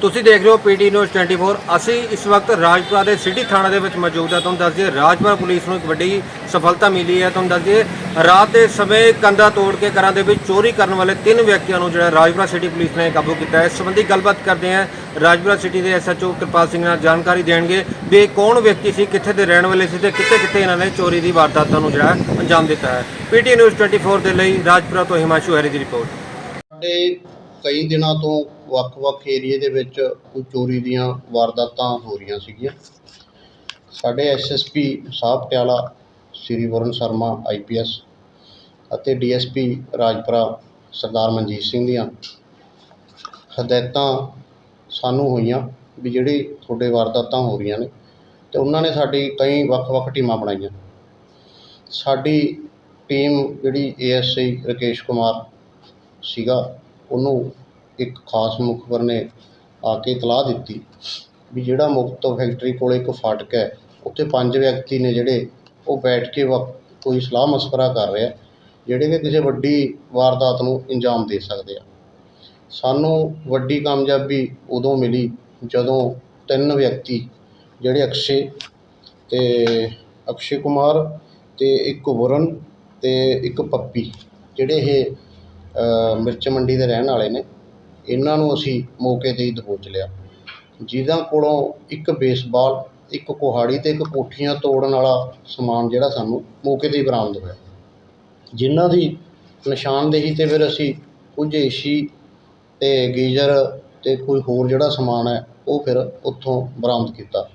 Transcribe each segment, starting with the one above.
ਤੁਸੀਂ ਦੇਖ ਰਹੇ ਹੋ ਪੀਟੀ ਨਿਊਜ਼ 24 ਅਸੀਂ ਇਸ ਵਕਤ ਰਾਜਪੁਰਾ ਦੇ ਸਿਟੀ ਥਾਣਾ ਦੇ ਵਿੱਚ ਮੌਜੂਦ ਹਾਂ। ਤੁਹਾਨੂੰ ਦੱਸ ਦਈਏ, ਰਾਜਪੁਰਾ ਪੁਲਿਸ ਨੂੰ ਇੱਕ ਵੱਡੀ ਸਫਲਤਾ ਮਿਲੀ ਹੈ। ਤੁਹਾਨੂੰ ਦੱਸ ਦਈਏ, ਰਾਤ ਦੇ ਸਮੇਂ ਕੰਧਾ ਤੋੜ ਕੇ ਘਰਾਂ ਦੇ ਵਿੱਚ ਚੋਰੀ ਕਰਨ ਵਾਲੇ ਤਿੰਨ ਵਿਅਕਤੀਆਂ ਨੂੰ ਜਿਹੜਾ ਰਾਜਪੁਰਾ ਸਿਟੀ ਪੁਲਿਸ ਨੇ ਕਾਬੂ ਕੀਤਾ ਹੈ। ਇਸ ਸੰਬੰਧੀ ਗੱਲਬਾਤ ਕਰਦੇ ਹਾਂ ਰਾਜਪੁਰਾ ਸਿਟੀ ਦੇ ਐਸਐਚਓ ਕਿਰਪਾਲ ਸਿੰਘ ਨਾਲ ਜਾਣਕਾਰੀ ਦੇਣਗੇ ਵੀ ਇਹ ਕੌਣ ਵਿਅਕਤੀ ਸੀ, ਕਿੱਥੇ ਦੇ ਰਹਿਣ ਵਾਲੇ ਸੀ ਤੇ ਕਿੱਥੇ ਕਿੱਥੇ ਇਹਨਾਂ ਨੇ ਚੋਰੀ ਦੀ ਵਾਰਦਾਤਾਂ ਨੂੰ ਜਿਹੜਾ ਅੰਜਾਮ ਦਿੱਤਾ ਹੈ। ਪੀਟੀ ਨਿਊਜ਼ 24 ਦੇ ਲਈ ਰਾਜਪੁਰਾ ਤੋਂ ਹਿਮਾਸ਼ੂ ਹੈਰੀ ਦੀ ਰਿਪੋਰਟ। ਸਾਡੇ ਕਈ ਦਿਨਾਂ ਤੋਂ ਵੱਖ-ਵੱਖ ਏਰੀਏ ਦੇ ਵਿੱਚ ਕੋਈ ਚੋਰੀ ਦੀਆਂ ਵਾਰਦਾਤਾਂ ਹੋ ਰਹੀਆਂ ਸੀਗੀਆਂ। ਸਾਡੇ ਐਸਐਸਪੀ ਸਾਹਿਬ ਪਟਿਆਲਾ ਸ੍ਰੀ ਵਰੁਣ ਸ਼ਰਮਾ ਆਈਪੀਐਸ ਅਤੇ ਡੀਐਸਪੀ ਰਾਜਪੁਰਾ ਸਰਦਾਰ ਮਨਜੀਤ ਸਿੰਘ ਦੀਆਂ ਹਦਾਇਤਾਂ ਸਾਨੂੰ ਹੋਈਆਂ ਵੀ ਜਿਹੜੀ ਤੁਹਾਡੇ ਵਾਰਦਾਤਾਂ ਹੋ ਰਹੀਆਂ ਨੇ ਤੇ ਉਹਨਾਂ ਨੇ ਸਾਡੀ ਕਈ ਵੱਖ-ਵੱਖ ਟੀਮਾਂ ਬਣਾਈਆਂ। ਸਾਡੀ ਟੀਮ ਜਿਹੜੀ ਏਐਸਆਈ ਰਕੇਸ਼ ਕੁਮਾਰ ਸੀਗਾ, ਉਹਨੂੰ ਇੱਕ ਖਾਸ ਮੁਖਬਰ ਨੇ ਆ ਕੇ ਇਤਲਾਹ ਦਿੱਤੀ ਵੀ ਜਿਹੜਾ ਮੁਕਤ ਫੈਕਟਰੀ ਕੋਲ ਇੱਕ ਫਾਟਕ ਹੈ, ਉੱਥੇ ਪੰਜ ਵਿਅਕਤੀ ਨੇ ਜਿਹੜੇ ਉਹ ਬੈਠ ਕੇ ਵਕ- ਕੋਈ ਸਲਾਹ ਮਸ਼ਵਰਾ ਕਰ ਰਿਹਾ ਜਿਹੜੇ ਕਿ ਕਿਸੇ ਵੱਡੀ ਵਾਰਦਾਤ ਨੂੰ ਅੰਜਾਮ ਦੇ ਸਕਦੇ ਆ। ਸਾਨੂੰ ਵੱਡੀ ਕਾਮਯਾਬੀ ਉਦੋਂ ਮਿਲੀ ਜਦੋਂ ਤਿੰਨ ਵਿਅਕਤੀ, ਜਿਹੜੇ ਅਕਸ਼ੇ ਅਤੇ ਅਕਸ਼ੇ ਕੁਮਾਰ ਅਤੇ ਇੱਕ ਵਰੁਣ ਅਤੇ ਇੱਕ ਪੱਪੀ, ਜਿਹੜੇ ਇਹ ਮਿਰਚ ਮੰਡੀ ਦੇ ਰਹਿਣ ਵਾਲੇ ਨੇ ਇਹਨਾਂ ਨੂੰ ਅਸੀਂ ਮੌਕੇ 'ਤੇ ਹੀ ਦਬੋਚ ਲਿਆ। ਜਿਹਨਾਂ ਕੋਲੋਂ ਇੱਕ ਬੇਸਬਾਲ, ਇੱਕ ਕੁਹਾੜੀ ਅਤੇ ਇੱਕ ਕੋਠੀਆਂ ਤੋੜਨ ਵਾਲਾ ਸਮਾਨ ਜਿਹੜਾ ਸਾਨੂੰ ਮੌਕੇ 'ਤੇ ਹੀ ਬਰਾਮਦ ਹੋਇਆ। ਜਿਹਨਾਂ ਦੀ ਨਿਸ਼ਾਨਦੇਹੀ 'ਤੇ ਫਿਰ ਅਸੀਂ ਕੁਝ ਏਸੀ ਅਤੇ ਗੀਜ਼ਰ ਅਤੇ ਕੋਈ ਹੋਰ ਜਿਹੜਾ ਸਮਾਨ ਹੈ, ਉਹ ਫਿਰ ਉੱਥੋਂ ਬਰਾਮਦ ਕੀਤਾ।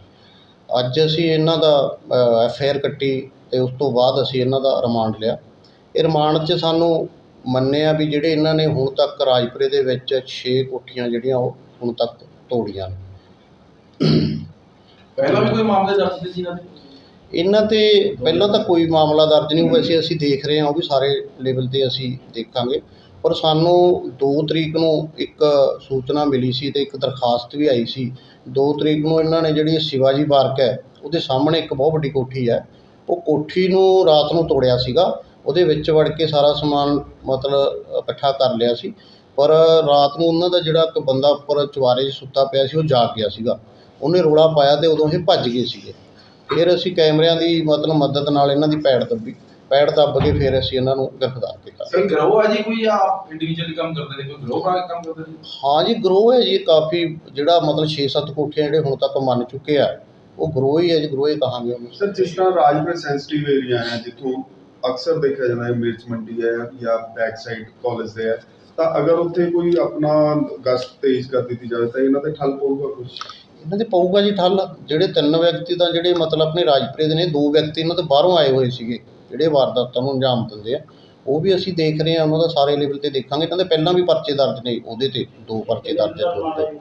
ਅੱਜ ਅਸੀਂ ਇਹਨਾਂ ਦਾ ਐਫ ਆਈ ਆਰ ਕੱਟੀ ਅਤੇ ਉਸ ਤੋਂ ਬਾਅਦ ਅਸੀਂ ਇਹਨਾਂ ਦਾ ਰਿਮਾਂਡ ਲਿਆ। ਇਹ ਰਿਮਾਂਡ 'ਚ ਸਾਨੂੰ ਮੰਨਿਆ ਵੀ ਜਿਹੜੇ ਇਹਨਾਂ ਨੇ ਹੁਣ ਤੱਕ ਰਾਜਪੁਰੇ ਦੇ ਵਿੱਚ 6 ਕੋਠੀਆਂ ਜਿਹੜੀਆਂ ਉਹ ਹੁਣ ਤੱਕ ਤੋੜੀਆਂ ਨੇ। ਪਹਿਲਾਂ ਵੀ ਕੋਈ ਮਾਮਲੇ ਦਰਜ ਸੀ ਇਹਨਾਂ ਦੇ? ਇਹਨਾਂ ਤੇ ਪਹਿਲਾਂ ਤਾਂ ਕੋਈ ਮਾਮਲਾ ਦਰਜ ਨਹੀਂ ਵੈਸੇ ਅਸੀਂ ਦੇਖ ਰਹੇ ਹਾਂ ਉਹ ਵੀ ਸਾਰੇ ਲੈਵਲ ਤੇ ਅਸੀਂ ਦੇਖਾਂਗੇ। ਪਰ ਸਾਨੂੰ 2 ਤਰੀਕ ਨੂੰ ਇੱਕ ਸੂਚਨਾ ਮਿਲੀ ਸੀ ਤੇ ਇੱਕ ਦਰਖਾਸਤ ਵੀ ਆਈ ਸੀ। 2 ਤਰੀਕ ਨੂੰ ਇਹਨਾਂ ਨੇ ਜਿਹੜੀ ਸ਼ਿਵਾਜੀ ਪਾਰਕ ਹੈ ਉਹਦੇ ਸਾਹਮਣੇ ਇੱਕ ਬਹੁਤ ਵੱਡੀ ਕੋਠੀ ਹੈ। ਉਹ ਕੋਠੀ ਨੂੰ ਰਾਤ ਨੂੰ ਤੋੜਿਆ ਸੀਗਾ। ਉਹਦੇ ਵਿੱਚ ਵੜ ਕੇ ਸਾਰਾ ਸਮਾਨ ਮਤਲਬ ਇਕੱਠਾ ਕਰ ਲਿਆ ਸੀ। ਪਰ ਰਾਤ ਨੂੰ ਉਹਨਾਂ ਦਾ ਜਿਹੜਾ ਇੱਕ ਬੰਦਾ ਉੱਪਰ ਚੁਬਾਰੇ 'ਚ ਸੁੱਤਾ ਪਿਆ ਸੀ ਉਹ ਜਾਗ ਗਿਆ ਸੀਗਾ। ਉਹਨੇ ਰੋਲਾ ਪਾਇਆ ਤੇ ਉਦੋਂ ਇਹ ਭੱਜ ਗਏ ਸੀਗੇ। ਫਿਰ ਅਸੀਂ ਕੈਮਰਿਆਂ ਦੀ ਮਤਲਬ ਮਦਦ ਨਾਲ ਇਹਨਾਂ ਦੀ ਪੈੜ ਦੱਬੀ। ਪੈੜ ਦੱਬ ਕੇ ਫਿਰ ਅਸੀਂ ਇਹਨਾਂ ਨੂੰ ਗ੍ਰਿਫਤਾਰ ਕੀਤਾ। ਸਰ ਗਰੋ ਹੈ ਜੀ ਕੋਈ ਆਪ ਇੰਡੀਵਿਜੂਅਲੀ ਕੰਮ ਕਰਦੇ ਨੇ? ਕੋਈ ਗਰੋ ਬਣਾ ਕੇ ਕੰਮ ਕਰਦੇ ਨੇ? ਹਾਂ ਜੀ ਗਰੋਹ ਹੈ ਜੀ। ਕਾਫੀ ਜਿਹੜਾ ਮਤਲਬ 6-7 ਕੋਠੀਆਂ ਜਿਹੜੇ ਹੁਣ ਤੱਕ ਮੰਨ ਚੁੱਕੇ ਆ ਉਹ ਗਰੋਹ ਹੀ ਹੈ ਜੀ। ਗਰੋਹ ਹੀ ਕਹਾਂਗੇ ਉਹਨੂੰ। ਸਰ ਜਿਸ ਤਰ੍ਹਾਂ ਰਾਜਪੁਰ ਸੈਂਸਿਟਿਵ ਏਰੀਆ ਹੈ ਜਿੱਥੋਂ ਅਕਸਰ ਦੇਖਿਆ ਜਾਂਦਾ ਹੈ ਮਿਰਚ ਮੰਡੀ ਹੈ ਜਾਂ ਬੈਕ ਸਾਈਡ ਕਾਲਜ ਦੇ ਹੈ। ਤਾਂ ਅਗਰ ਉੱਥੇ ਕੋਈ ਆਪਣਾ ਗਸ਼ਤ ਤੇਜ਼ ਕਰ ਦਿੱਤੀ ਜਾਵੇ ਤਾਂ ਇਹਨਾਂ ਤੇ ਠੱਲ ਪਊਗਾ ਕੁਝ ਇਹਨਾਂ ਦੇ ਪਊਗਾ ਜੀ ਠੱਲ। ਜਿਹੜੇ ਤਿੰਨ ਵਿਅਕਤੀ ਤਾਂ ਜਿਹੜੇ ਮਤਲਬ ਆਪਣੇ ਰਾਜਪੁਰੇ ਦੇ ਨੇ ਦੋ ਵਿਅਕਤੀ ਇਹਨਾਂ ਦੇ ਬਾਹਰੋਂ ਆਏ ਹੋਏ ਸੀਗੇ ਜਿਹੜੇ ਵਾਰਦਾਤਾਂ ਨੂੰ ਅੰਜਾਮ ਦਿੰਦੇ ਆ। ਉਹ ਵੀ ਅਸੀਂ ਦੇਖ ਰਹੇ ਹਾਂ ਉਹਨਾਂ ਦਾ ਸਾਰੇ ਲੈਵਲ ਤੇ ਦੇਖਾਂਗੇ। ਇਹਨਾਂ ਦੇ ਪਹਿਲਾਂ ਵੀ ਪਰਚੇ ਦਰਜ ਨੇ ਉਹਦੇ ਤੇ ਦੋ ਪਰਚੇ ਦਰਜ ਹੈ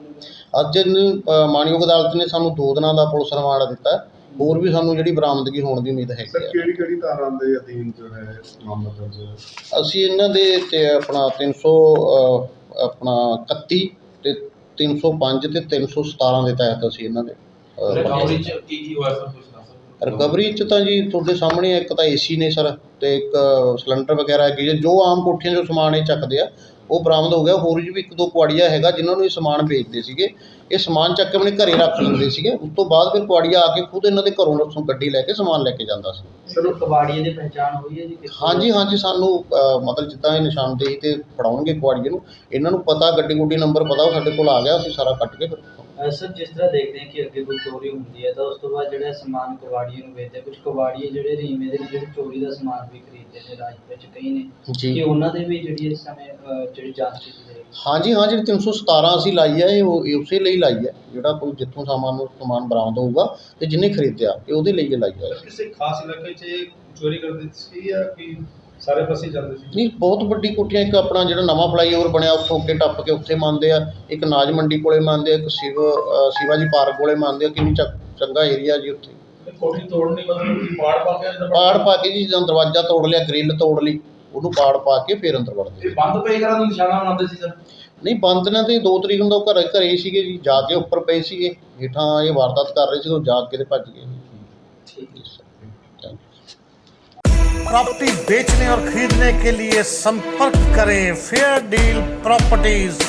ਅੱਜ ਇਹਨੂੰ, ਮਾਣਯੋਗ ਅਦਾਲਤ ਨੇ ਸਾਨੂੰ ਦੋ ਦਿਨਾਂ ਦਾ ਪੁਲਿਸ ਰਿਮਾਂਡ ਦਿੱਤਾ। ਹੋਰ ਵੀ ਸਾਨੂੰ ਜਿਹੜੀ ਬਰਾਮਦਗੀ ਹੋਣ ਦੀ ਉਮੀਦ ਸਰ ਹੈਗੀ ਹੈ ਕਿਹੜੀ ਕਿਹੜੀ ਧਾਰਾਂ ਦੇ ਅਧੀਨ ਜੋ ਹੈ ਮਾਮਲਾ ਦਰਜ ਹੈ ਅਸੀਂ ਇਹਨਾਂ ਦੇ ਤੇ ਆਪਣਾ 300 ਅ, ਆਪਣਾ 31 ਤੇ 305 ਤੇ 317 ਦੇ ਤਹਿਤ ਅਸੀਂ ਇਹਨਾਂ ਦੇ ਅ, ਰਿਕਵਰੀ ਚ ਕੀ ਕੀ ਹੋਇਆ ਕੁਝ ਦੱਸ ਹੋ? ਰਿਕਵਰੀ ਚ ਤਾਂ ਜੀ ਤੁਹਾਡੇ ਸਾਹਮਣੇ ਇੱਕ ਤਾਂ ਏਸੀ ਨੇ ਸਰ ਤੇ ਇੱਕ ਸਿਲੰਡਰ ਵਗੈਰਾ ਹੈਗੀ। ਜੋ ਆਮ ਕੋਠੀਆਂ 'ਚੋਂ ਸਮਾਨ ਇਹ ਚੱਕਦੇ ਆ ਉਹ ਬਰਾਮਦ ਹੋ ਗਿਆ। ਹੋਰ ਵੀ ਇੱਕ ਦੋ ਕੁਆੜੀਆ ਹੈਗਾ ਜਿਨ੍ਹਾਂ ਨੂੰ ਇਹ ਸਮਾਨ ਵੇਚਦੇ ਸੀਗੇ। ਇਹ ਸਮਾਨ ਚੱਕ ਕੇ ਆਪਣੇ ਘਰੇ ਰੱਖ ਲੈਂਦੇ ਸੀਗੇ। ਉਸ ਤੋਂ ਬਾਅਦ ਫਿਰ ਕੁਆੜੀਆ ਆ ਕੇ ਖੁਦ ਇਹਨਾਂ ਦੇ ਘਰੋਂ ਰੱਸੋਂ ਗੱਡੀ ਲੈ ਕੇ ਸਮਾਨ ਲੈ ਕੇ ਜਾਂਦਾ ਸੀ। ਸਰ ਕਬਾੜੀਏ ਦੀ ਪਹਿਚਾਣ ਹੋਈ ਹੈ ਜੀ? ਹਾਂਜੀ ਹਾਂਜੀ ਸਾਨੂੰ ਅ, ਮਤਲਬ ਜਿੱਦਾਂ ਇਹ ਨਿਸ਼ਾਨਦੇਹੀ ਤੇ ਫੜਾਉਣਗੇ ਕੁਆੜੀਏ ਨੂੰ ਇਹਨਾਂ ਨੂੰ ਪਤਾ ਗੱਡੀ ਗੁੱਡੀ ਨੰਬਰ ਪਤਾ ਉਹ ਸਾਡੇ ਕੋਲ ਆ ਗਿਆ ਅਸੀਂ ਸਾਰਾ ਕੱਟ ਕੇ ਫਿਰ ਅਹ ਸਰ ਜਿਸ ਤਰ੍ਹਾਂ ਦੇਖਦੇ ਹਾਂ ਕਿ ਅੱਗੇ ਕੋਈ ਚੋਰੀ ਹੁੰਦੀ ਹੈ ਤਾਂ ਉਸ ਤੋਂ ਬਾਅਦ ਜਿਹੜਾ ਸਮਾਨ ਕਬਾੜੀਏ ਨੂੰ ਵੇਚਦੇ ਕੁਝ ਕਬਾੜੀਏ ਜਿਹੜੇ ਰੀਮੇ ਦੇ ਨੇ ਜਿਹੜੇ ਚੋਰੀ ਦਾ ਸਮਾਨ ਵੀ ਖਰੀਦਦੇ ਨੇ ਰਾਜਪੁਰੇ ਚ ਕਈ ਨੇ ਕਿ ਜੀ ਉਹਨਾਂ ਦੇ ਵੀ ਜਿਹੜੀ ਇਸ ਸਮੇਂ ਅਹ, ਜਿਹੜੀ ਜਾਂਚ ਕੀਤੀ ਜਾਏਗੀ ਹਾਂਜੀ ਹਾਂ ਜਿਹੜੀ 317 ਅਸੀਂ ਲਾਈ ਹੈ ਇਹ ਉਹ- ਇਹ ਉਸੇ ਲਈ ਲਾਈ ਹੈ ਜਿਹੜਾ ਕੋਈ ਜਿੱਥੋਂ ਸਾਮਾਨ ਨੂੰ ਸਮਾਨ ਬਰਾਮਦ ਹੋਊਗਾ ਤੇ ਜਿਹਨੇ ਖਰੀਦਿਆ ਇਹ ਉਹਦੇ ਲਈ ਇਹ ਲਾਈ ਹੈ ਕਿਸੇ ਖਾਸ ਇਲਾਕੇ 'ਚ ਇਹ ਚੋਰੀ ਕਰਦੇ ਸੀ ਜਾਂ ਕਿ ਸਾਰੇ ਪਾਸੇ ਚੱਲਦੇ ਸੀ? ਨਹੀਂ ਬਹੁਤ ਵੱਡੀ ਕੋਠੀਆਂ ਇੱਕ ਆਪਣਾ ਜਿਹੜਾ ਨਵਾਂ ਫਲਾਈਓਵਰ ਬਣਿਆ ਉੱਥੋਂ ਅੱਗੇ ਟੱਪ ਕੇ ਉੱਥੇ ਮੰਨਦੇ ਆ ਇੱਕ ਨਾਜ ਮੰਡੀ ਕੋਲੇ ਮੰਨਦੇ ਆ ਇੱਕ ਸ਼ਿਵ ਅ, ਸ਼ਿਵਾਜੀ ਪਾਰਕ ਕੋਲੇ ਮੰਨਦੇ ਆ ਕਿੰਨੀ ਚੰਗਾ ਏਰੀਆ ਜੀ ਉੱਥੇ। ਕੋਠੀ ਤੋੜਨੀ ਮਤਲਬ ਕਿ ਪਾੜ ਪਾ ਕੇ ਅੰਦਰ ਪਾੜ ਪਾ ਕੇ ਜੀ ਜਦੋਂ ਦਰਵਾਜ਼ਾ ਤੋੜ ਲਿਆ ਗ੍ਰਿਲ ਤੋੜ ਲਈ। ਉਹਨੂੰ ਪਾੜ ਪਾ ਕੇ ਫੇਰ ਅੰਦਰ ਵੜਦੇ ਇਹ ਬੰਦ ਪਈ ਕਰਨ ਨੂੰ ਨਿਸ਼ਾਨਾ ਬਣਾਉਂਦੇ ਸੀ ਸਰ ਨਹੀਂ ਬੰਦ ਨਾ ਤੇ 2 ਤਰੀਕ ਨੂੰ ਤਾਂ ਉਹ ਘਰੇ ਘਰੇ ਹੀ ਸੀਗੇ ਜੀ ਜਾ ਕੇ ਉੱਪਰ ਪਏ ਸੀਗੇ ਹੇਠਾਂ ਇਹ ਵਾਰਦਾਤ ਕਰ ਰਹੇ ਸੀ ਉਹ ਜਾਗ ਕੇ ਤੇ ਭੱਜ ਗਏ ਠੀਕ ਹੈ Thank you. प्रॉपर्टी बेचने और खरीदने के लिए संपर्क करें फेयर डील प्रॉपर्टीज